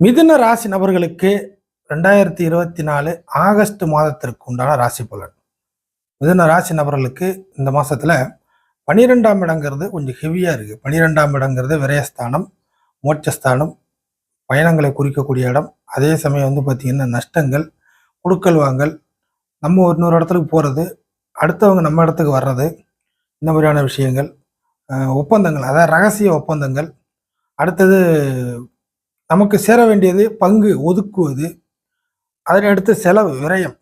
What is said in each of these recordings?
மிதுன ராசி நபர்களுக்கு ரெண்டாயிரத்தி இருபத்தி நாலு ஆகஸ்ட் மாதத்திற்கு உண்டான ராசி பலன். மிதுன ராசி நபர்களுக்கு இந்த மாதத்தில் பனிரெண்டாம் இடங்கிறது கொஞ்சம் ஹெவியாக இருக்குது பனிரெண்டாம் இடங்கிறது விரயஸ்தானம் மோட்சஸ்தானம் பயணங்களை குறிக்கக்கூடிய இடம். அதே சமயம் வந்து பார்த்திங்கன்னா நஷ்டங்கள் குடுக்கல் வாங்கல் நம்ம இன்னொரு இடத்துக்கு போகிறது அடுத்தவங்க நம்ம இடத்துக்கு வர்றது இந்த மாதிரியான விஷயங்கள் ஒப்பந்தங்கள் அதாவது ரகசிய ஒப்பந்தங்கள் அடுத்தது நமக்கு சேர வேண்டியது பங்கு ஒதுக்குவது அதனை அடுத்து செலவு விரயம்.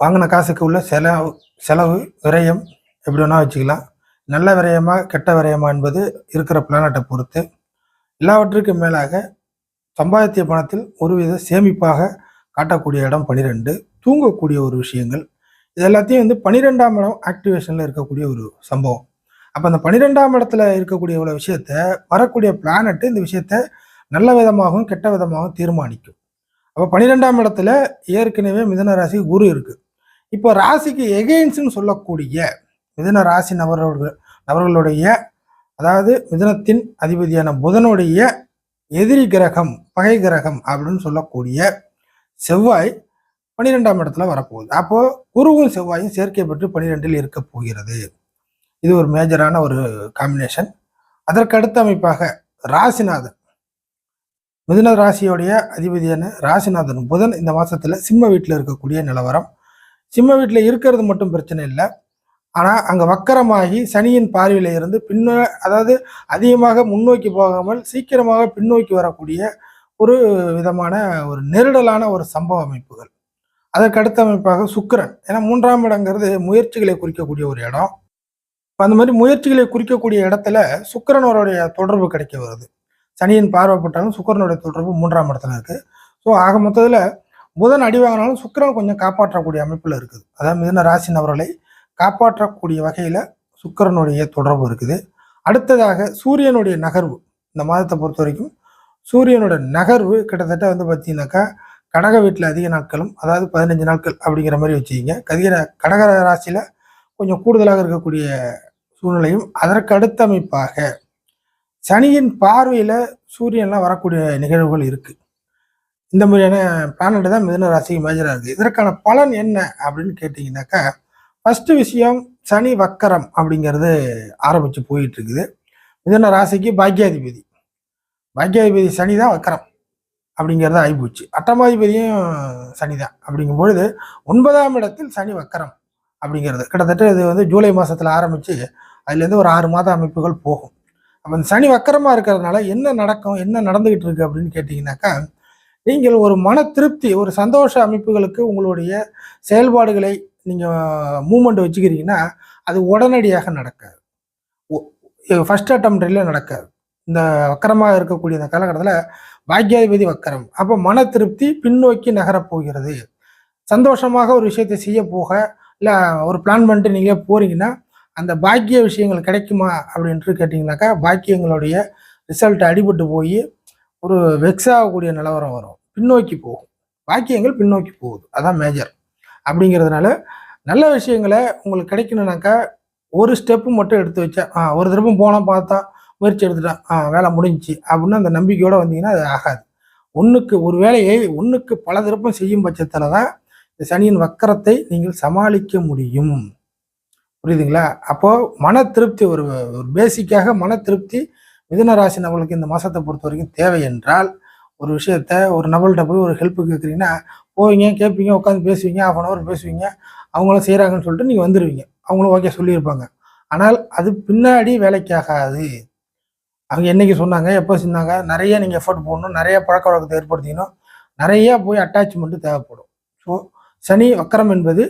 வாங்கின காசுக்கு உள்ள செலவு செலவு விரயம் எப்படி வேணால் வச்சுக்கலாம். நல்ல விரயமா கெட்ட விரயமா என்பது இருக்கிற பிளானட்டை பொறுத்து. எல்லாவற்றுக்கும் மேலாக சம்பாதித்திய பணத்தில் ஒருவித சேமிப்பாக காட்டக்கூடிய இடம் பனிரெண்டு. தூங்கக்கூடிய ஒரு விஷயங்கள். இது எல்லாத்தையும் வந்து பனிரெண்டாம் இடம் ஆக்டிவேஷனில் இருக்கக்கூடிய ஒரு சம்பவம். அப்போ அந்த பனிரெண்டாம் இடத்துல இருக்கக்கூடிய இவ்வளோ விஷயத்த வரக்கூடிய பிளானட்டு இந்த விஷயத்த நல்ல விதமாகவும் கெட்ட விதமாகவும் தீர்மானிக்கும். அப்போ பன்னிரெண்டாம் இடத்துல ஏற்கனவே மிதன ராசி குரு இருக்குது இப்போ ராசிக்கு எகெயின்ஸ்னு சொல்லக்கூடிய மிதன ராசி நபர்கள் நபர்களுடைய அதாவது மிதனத்தின் அதிபதியான புதனுடைய எதிரி கிரகம் பகை கிரகம் அப்படின்னு சொல்லக்கூடிய செவ்வாய் பன்னிரெண்டாம் இடத்துல வரப்போகுது. அப்போது குருவும் செவ்வாயும் சேர்க்கை பெற்று பன்னிரெண்டில் இருக்க போகிறது. இது ஒரு மேஜரான ஒரு காம்பினேஷன் அதற்கு அடுத்த அமைப்பாக ராசிநாதன். மிதுன ராசியோடைய அதிபதியான ராசிநாதன் புதன் இந்த மாதத்தில் சிம்ம வீட்டில் இருக்கக்கூடிய நிலவரம். சிம்ம வீட்டில் இருக்கிறது மட்டும் பிரச்சனை இல்லை. ஆனால் அங்கே வக்கரமாகி சனியின் பார்வையில் இருந்து பின்ன அதாவது அதிகமாக முன்னோக்கி போகாமல் சீக்கிரமாக பின்னோக்கி வரக்கூடிய ஒரு விதமான ஒரு நெருடலான ஒரு சம்பவ அமைப்புகள். அதற்கு அடுத்த அமைப்பாக சுக்கிரன். ஏன்னா மூன்றாம் இடங்கிறது முயற்சிகளை குறிக்கக்கூடிய ஒரு இடம். அந்த மாதிரி முயற்சிகளை குறிக்கக்கூடிய இடத்துல சுக்கிரனோருடைய தொடர்பு கிடைக்க வருது. சனியின் பார்வைப்பட்டாலும் சுக்கிரனுடைய தொடர்பு மூன்றாம் இடத்துல இருக்கு. ஸோ ஆக மொத்தத்தில் புதன் அடி வாங்கினாலும் சுக்கிரன் கொஞ்சம் காப்பாற்றக்கூடிய அமைப்பில் இருக்குது. அதாவது மிதன ராசி நபர்களை காப்பாற்றக்கூடிய வகையில் சுக்கிரனுடைய தொடர்பு இருக்குது. அடுத்ததாக சூரியனுடைய நகர்வு. இந்த மாதத்தை பொறுத்த வரைக்கும் சூரியனோட நகர்வு கிட்டத்தட்ட வந்து பார்த்தீங்கன்னாக்கா கடக வீட்டில் அதிக நாட்களும் அதாவது பதினஞ்சு நாட்கள் அப்படிங்கிற மாதிரி வச்சுக்கிங்க. கதிர கடக ராசியில் கொஞ்சம் கூடுதலாக இருக்கக்கூடிய சூழ்நிலையும் அதற்கு அடுத்த அமைப்பாக சனியின் பார்வையில் சூரியன்லாம் வரக்கூடிய நிகழ்வுகள் இருக்குது இந்த மாதிரியான பிளானட் தான் மிதன ராசிக்கு மேஜராக இருக்குது இதற்கான பலன் என்ன அப்படின்னு கேட்டிங்கனாக்கா ஃபஸ்ட்டு விஷயம் சனி வக்கரம் அப்படிங்கிறது ஆரம்பித்து போயிட்டுருக்குது இருக்குது. ராசிக்கு பாக்கியாதிபதி. பாக்கியாதிபதி சனி தான் வக்கரம் அப்படிங்கிறது ஆகிப்போச்சு அட்டமாதிபதியும் சனி தான் அப்படிங்கும் பொழுது ஒன்பதாம் இடத்தில் சனி வக்கரம் அப்படிங்கிறது. கிட்டத்தட்ட இது வந்து ஜூலை மாதத்தில் ஆரம்பித்து அதுலேருந்து ஒரு ஆறு மாத அமைப்புகள் போகும். அப்போ இந்த சனி வக்கரமாக இருக்கிறதுனால என்ன நடக்கும் என்ன நடந்துகிட்டு இருக்கு அப்படின்னு கேட்டிங்கனாக்கா நீங்கள் ஒரு மன திருப்தி ஒரு சந்தோஷ அமைப்புகளுக்கு உங்களுடைய செயல்பாடுகளை நீங்கள் மூமெண்ட் வச்சுக்கிறீங்கன்னா அது உடனடியாக நடக்காது. ஃபர்ஸ்ட் அட்டம்ப்டில் நடக்காது. இந்த வக்கரமாக இருக்கக்கூடிய இந்த காலகட்டத்தில் பாக்யாதிபதி வக்கரம். அப்போ மன திருப்தி பின்னோக்கி நகரப் போகிறது. சந்தோஷமாக ஒரு விஷயத்தை செய்ய போக இல்லை ஒரு பிளான் பண்ணிட்டு நீங்களே போறீங்கன்னா அந்த பாக்கிய விஷயங்கள் கிடைக்குமா அப்படின்ட்டு கேட்டிங்கனாக்கா பாக்கியங்களுடைய ரிசல்ட் அடிபட்டு போய் ஒரு வெக்ஸ் ஆகக்கூடிய நிலவரம் வரும். பின்னோக்கி போகும். பாக்கியங்கள் பின்னோக்கி போகுது. அதான் மேஜர் அப்படிங்கிறதுனால நல்ல விஷயங்களை உங்களுக்கு கிடைக்கணுனாக்கா ஒரு ஸ்டெப்பு மட்டும் எடுத்து வச்சா ஆ ஒரு தடப்பும் போனால் பார்த்தா முயற்சி எடுத்துட்டான் ஆ வேலை முடிஞ்சுச்சு அப்படின்னு அந்த நம்பிக்கையோடு வந்தீங்கன்னா அது ஆகாது. ஒன்றுக்கு ஒரு வேலையை ஒன்றுக்கு பல திருப்பம் செய்யும் பட்சத்தில் தான் இந்த சனியின் வக்கரத்தை நீங்கள் சமாளிக்க முடியும். புரியுதுங்களா? அப்போது மன திருப்தி ஒரு ஒரு பேசிக்காக மன திருப்தி மிதுன ராசி நபர்களுக்கு இந்த மாதத்தை பொறுத்த வரைக்கும் தேவை என்றால் ஒரு விஷயத்த ஒரு நபர்கிட்ட போய் ஒரு ஹெல்ப்பு கேட்குறீங்கன்னா போவீங்க கேட்பீங்க உட்காந்து பேசுவீங்க ஆஃப் அன் ஹவர் பேசுவீங்க அவங்களும் செய்கிறாங்கன்னு சொல்லிட்டு நீங்கள் வந்துடுவீங்க அவங்களும் ஓகே சொல்லியிருப்பாங்க. ஆனால் அது பின்னாடி வேலைக்காகாது. அவங்க என்னைக்கு சொன்னாங்க எப்போ சொன்னாங்க நிறைய நீங்கள் எஃபர்ட் போடணும் நிறைய பழக்க வழக்கத்தை ஏற்படுத்திக்கணும் நிறையா போய் அட்டாச்மெண்ட்டு தேவைப்படும். ஸோ சனி வக்கரம் என்பது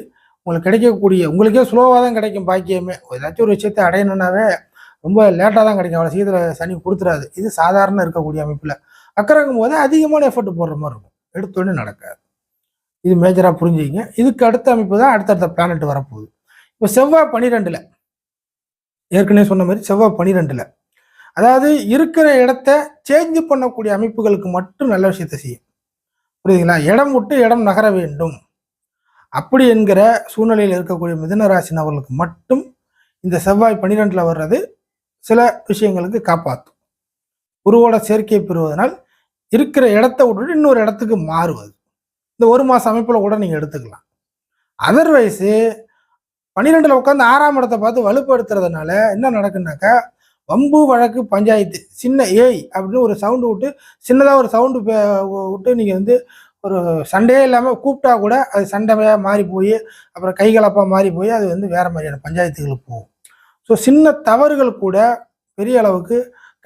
உங்களுக்கு கிடைக்கக்கூடிய உங்களுக்கே ஸ்லோவாக தான் கிடைக்கும் பாக்கியமே. ஏதாச்சும் ஒரு விஷயத்தை அடையணுன்னாவே ரொம்ப லேட்டாக தான் கிடைக்கும். அவ்வளோ சீக்கிரம் சனி கொடுத்துறாது. இது சாதாரண இருக்கக்கூடிய அமைப்பில். அக்கறங்கும் போது அதிகமான எஃபர்ட் போடுற மாதிரி இருக்கும். எடுத்தோடனே நடக்காது. இது மேஜராக புரிஞ்சுக்கிங்க. இதுக்கு அடுத்த அமைப்பு தான் அடுத்தடுத்த பிளானட் வரப்போகுது. இப்போ செவ்வாய் பன்னிரெண்டில் ஏற்கனவே சொன்ன மாதிரி செவ்வாய் பன்னிரெண்டில் அதாவது இருக்கிற இடத்த சேஞ்ச் பண்ணக்கூடிய அமைப்புகளுக்கு மட்டும் நல்ல விஷயத்தை செய்யும். புரியுதுங்களா? இடம் விட்டு இடம் நகர வேண்டும். அப்படி என்கிற சூழ்நிலையில் இருக்கக்கூடிய மிதனராசி நபர்களுக்கு மட்டும் இந்த செவ்வாய் பன்னிரெண்டில் வர்றது சில விஷயங்களுக்கு காப்பாற்றும் குருவோட சேர்க்கை பெறுவதனால் இருக்கிற இடத்த விட்டுட்டு இன்னொரு இடத்துக்கு மாறுவது. இந்த ஒரு மாதம் அமைப்பில் கூட நீங்கள் எடுத்துக்கலாம். அதர்வைஸு பன்னிரெண்டில் உட்காந்து ஆறாம் இடத்தை பார்த்து வலுப்படுத்துறதுனால என்ன நடக்குனாக்கா வம்பு வழக்கு பஞ்சாயத்து சின்ன ஏய் அப்படின்னு ஒரு சவுண்டு விட்டு சின்னதாக ஒரு சவுண்டு விட்டு நீங்கள் வந்து ஒரு சண்டையே இல்லாமல் கூப்பிட்டா கூட அது சண்டையாக மாறி போய் அப்புறம் கைகலப்பாக மாறி போய் அது வந்து வேறு மாதிரியான பஞ்சாயத்துகளுக்கு போகும். ஸோ சின்ன தவறுகள் கூட பெரிய அளவுக்கு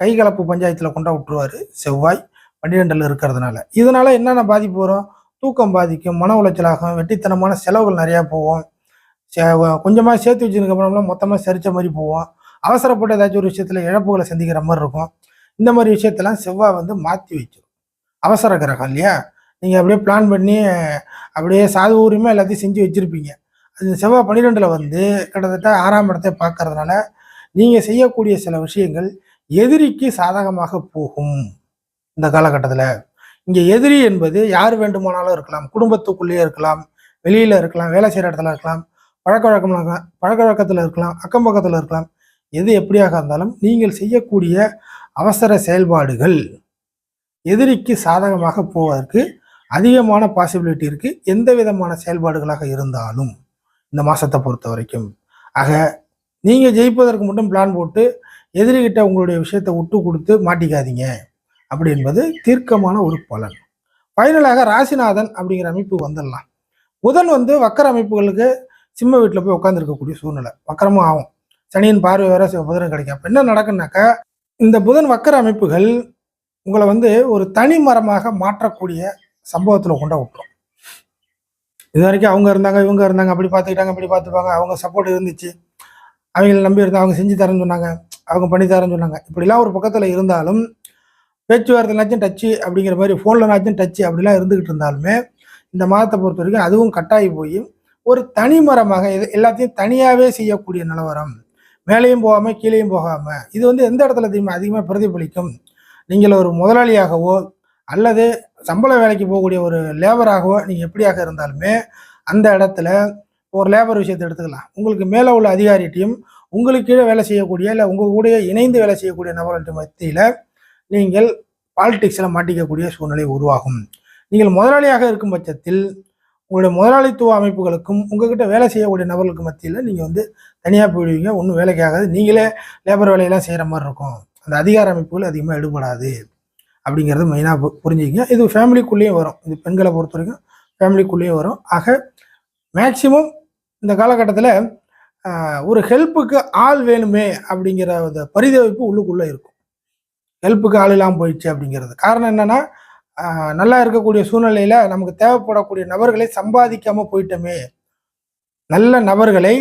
கைகலப்பு பஞ்சாயத்தில் கொண்டா விட்டுருவார் செவ்வாய் பன்னிரெண்டில் இருக்கிறதுனால. இதனால் என்னென்ன பாதிப்பு வரும்? தூக்கம் பாதிக்கும் மன உளைச்சலாகும் வெட்டித்தனமான செலவுகள் நிறையா போகும். கொஞ்சமாக சேர்த்து வச்சிருக்கப்புறம்லாம் மொத்தமாக செரித்த மாதிரி போவோம் அவசரப்பட்ட ஏதாச்சும் ஒரு விஷயத்தில் இழப்புகளை சந்திக்கிற மாதிரி இருக்கும். இந்த மாதிரி விஷயத்தெல்லாம் செவ்வாய் வந்து மாற்றி வச்சிடும் அவசர கிரகம் இல்லையா? நீங்கள் அப்படியே பிளான் பண்ணி அப்படியே சாது ஊரியமாக எல்லாத்தையும் செஞ்சு வச்சுருப்பீங்க. அது செவ்வாய் பன்னிரெண்டில் வந்து கிட்டத்தட்ட ஆறாம் இடத்தை பார்க்கறதுனால நீங்கள் செய்யக்கூடிய சில விஷயங்கள் எதிரிக்கு சாதகமாக போகும். இந்த காலகட்டத்தில் இங்கே எதிரி என்பது யார் வேண்டுமானாலும் இருக்கலாம். குடும்பத்துக்குள்ளேயே இருக்கலாம் வெளியில் இருக்கலாம் வேலை செய்கிற இடத்துல இருக்கலாம் பழக்க வழக்கம் இருக்கலாம் பழக்க வழக்கத்தில் இருக்கலாம் அக்கம் பக்கத்தில் இருக்கலாம். எது எப்படியாக இருந்தாலும் நீங்கள் செய்யக்கூடிய அவசர செயல்பாடுகள் எதிரிக்கு சாதகமாக போவதற்கு அதிகமான பாசிபிலிட்டி இருக்கு. எந்த விதமான செயல்பாடுகளாக இருந்தாலும் இந்த மாசத்தை பொறுத்த வரைக்கும். ஆக நீங்க ஜெயிப்பதற்கு மட்டும் பிளான் போட்டு எதிரிகிட்ட உங்களுடைய விஷயத்தை விட்டு கொடுத்து மாட்டிக்காதீங்க. அப்படி என்பது தீர்க்கமான ஒரு பலன். ஃபைனலாக ராசிநாதன் அப்படிங்கிற அமைப்பு வந்துடலாம். புதன் வந்து வக்கர அமைப்புகளுக்கு சிம்ம வீட்டில் போய் உட்காந்துருக்கக்கூடிய சூழ்நிலை. வக்கரமும் ஆகும். சனியின் பார்வை வேற புதனும் கிடைக்கும். அப்போ என்ன நடக்குன்னாக்கா இந்த புதன் வக்கர அமைப்புகள் உங்களை வந்து ஒரு தனி மரமாக மாற்றக்கூடிய சம்பவத்தில் கொண்ட விட்டுரும். இது வரைக்கும் அவங்க இருந்தாங்க இவங்க இருந்தாங்க அப்படி பார்த்துக்கிட்டாங்க அப்படி பார்த்துப்பாங்க. அவங்க சப்போர்ட் இருந்துச்சு. அவங்கள நம்பி இருந்தால் அவங்க செஞ்சு தரேன்னு சொன்னாங்க. அவங்க பண்ணி தரேன்னு சொன்னாங்க. இப்படிலாம் ஒரு பக்கத்தில் இருந்தாலும் பேச்சுவார்த்தைனாச்சும் டச்சு அப்படிங்கிற மாதிரி ஃபோன்லனாச்சும் டச்சு அப்படிலாம் இருந்துகிட்டு இருந்தாலுமே இந்த மாதத்தை பொறுத்த வரைக்கும் அதுவும் கட்டாயி போய் ஒரு தனி மரமாக இது எல்லாத்தையும் தனியாகவே செய்யக்கூடிய நிலவரம். மேலேயும் போகாமல் கீழேயும் போகாமல் இது வந்து எந்த இடத்துல தெரியுமா அதிகமாக பிரதிபலிக்கும்? நீங்கள் ஒரு முதலாளியாகவோ அல்லது சம்பள வேலைக்கு போகக்கூடிய ஒரு லேபராகவோ நீங்கள் எப்படியாக இருந்தாலுமே அந்த இடத்துல ஒரு லேபர் விஷயத்தை எடுத்துக்கலாம். உங்களுக்கு மேலே உள்ள அதிகாரிட்டையும் உங்களுக்கு கீழே வேலை செய்யக்கூடிய இல்லை உங்கள் கூட இணைந்து வேலை செய்யக்கூடிய நபர்கள்ட்ட மத்தியில் நீங்கள் பாலிடிக்ஸில் மாட்டிக்கக்கூடிய சூழ்நிலை உருவாகும். நீங்கள் முதலாளியாக இருக்கும் பட்சத்தில் உங்களுடைய முதலாளித்துவ அமைப்புகளுக்கும் உங்ககிட்ட வேலை செய்யக்கூடிய நபர்களுக்கு மத்தியில் நீங்கள் வந்து தனியாக போயிடுவீங்க. ஒன்றும் வேலைக்கு ஆகாது நீங்களே லேபர் வேலையெல்லாம் செய்கிற மாதிரி இருக்கும். அந்த அதிகார அமைப்புகள் அதிகமாக எடுபடாது அப்படிங்கிறது மெயினாக புரிஞ்சுக்கிங்க. இது ஃபேமிலிக்குள்ளேயும் வரும். இது பெண்களை பொறுத்த வரைக்கும் ஃபேமிலிக்குள்ளேயும் வரும். ஆக மேக்சிமம் இந்த காலகட்டத்தில் ஒரு ஹெல்ப்புக்கு ஆள் வேணுமே அப்படிங்கிற அந்த பரிதவிப்பு உள்ளுக்குள்ளே இருக்கும். ஹெல்ப்புக்கு ஆள் இல்லாமல் போயிடுச்சு அப்படிங்கிறது. காரணம் என்னென்னா நல்லா இருக்கக்கூடிய சூழ்நிலையில் நமக்கு தேவைப்படக்கூடிய நபர்களை சம்பாதிக்காமல் போயிட்டோமே. நல்ல நபர்களை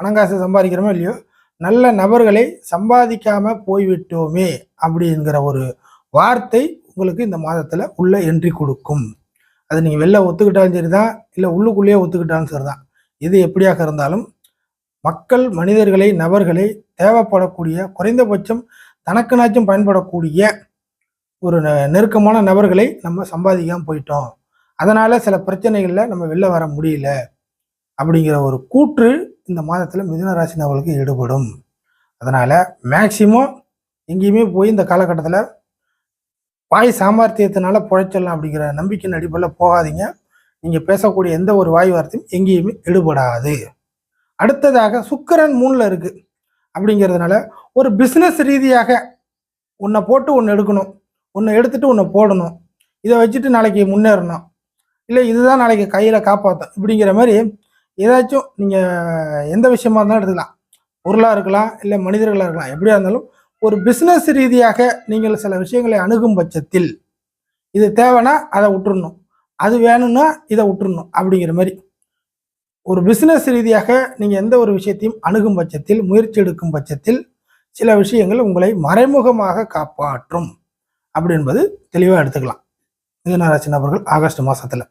பணங்காசு சம்பாதிக்கிறோமோ இல்லையோ நல்ல நபர்களை சம்பாதிக்காமல் போய்விட்டோமே அப்படிங்கிற ஒரு வார்த்தை உங்களுக்கு இந்த மாதத்தில் உள்ள என்ட்ரி கொடுக்கும். அது நீங்கள் வெளில ஒத்துக்கிட்டாலும் சரி தான் இல்லை உள்ளுக்குள்ளேயே ஒத்துக்கிட்டாலும் சரி தான் இது எப்படியாக இருந்தாலும் மக்கள் மனிதர்களை நபர்களை தேவைப்படக்கூடிய குறைந்தபட்சம் தனக்குனாச்சும் பயன்படக்கூடிய ஒரு நெருக்கமான நபர்களை நம்ம சம்பாதிக்காமல் போயிட்டோம். அதனால் சில பிரச்சனைகளில் நம்ம வெளில வர முடியல அப்படிங்கிற ஒரு கூற்று இந்த மாதத்தில் மிதுன ராசி நபர்களுக்கு ஈடுபடும். அதனால் மேக்சிமம் எங்கேயுமே போய் இந்த காலகட்டத்தில் வாய் சாமர்த்தியத்தினால புழைச்சிடலாம் அப்படிங்கிற நம்பிக்கையின் அடிப்படையில் போகாதீங்க. நீங்கள் பேசக்கூடிய எந்த ஒரு வாய் வார்த்தையும் எங்கேயுமே ஈடுபடாது அடுத்ததாக சுக்கரன் மூணில் இருக்குது அப்படிங்கிறதுனால ஒரு பிஸ்னஸ் ரீதியாக உன்னை போட்டு ஒன்று எடுக்கணும். ஒன்று எடுத்துட்டு ஒன்று போடணும். இதை வச்சுட்டு நாளைக்கு முன்னேறணும். இல்லை இதுதான் நாளைக்கு கையில் காப்பாற்றும் இப்படிங்கிற மாதிரி ஏதாச்சும் நீங்கள் எந்த விஷயமா இருந்தாலும் எடுத்துக்கலாம். பொருளாக இருக்கலாம் இல்லை மனிதர்களாக இருக்கலாம். எப்படியா இருந்தாலும் ஒரு பிஸ்னஸ் ரீதியாக நீங்கள் சில விஷயங்களை அணுகும் பட்சத்தில் இது தேவைன்னா அதை விட்டுறணும். அது வேணும்னா இதை விட்டுறணும் அப்படிங்கிற மாதிரி. ஒரு பிஸ்னஸ் ரீதியாக நீங்கள் எந்த ஒரு விஷயத்தையும் அணுகும் பட்சத்தில் முயற்சி எடுக்கும் பட்சத்தில் சில விஷயங்கள் உங்களை மறைமுகமாக காப்பாற்றும். அப்படி என்பது தெளிவாக எடுத்துக்கலாம். மிதனராசி நபர்கள் ஆகஸ்ட் மாதத்தில்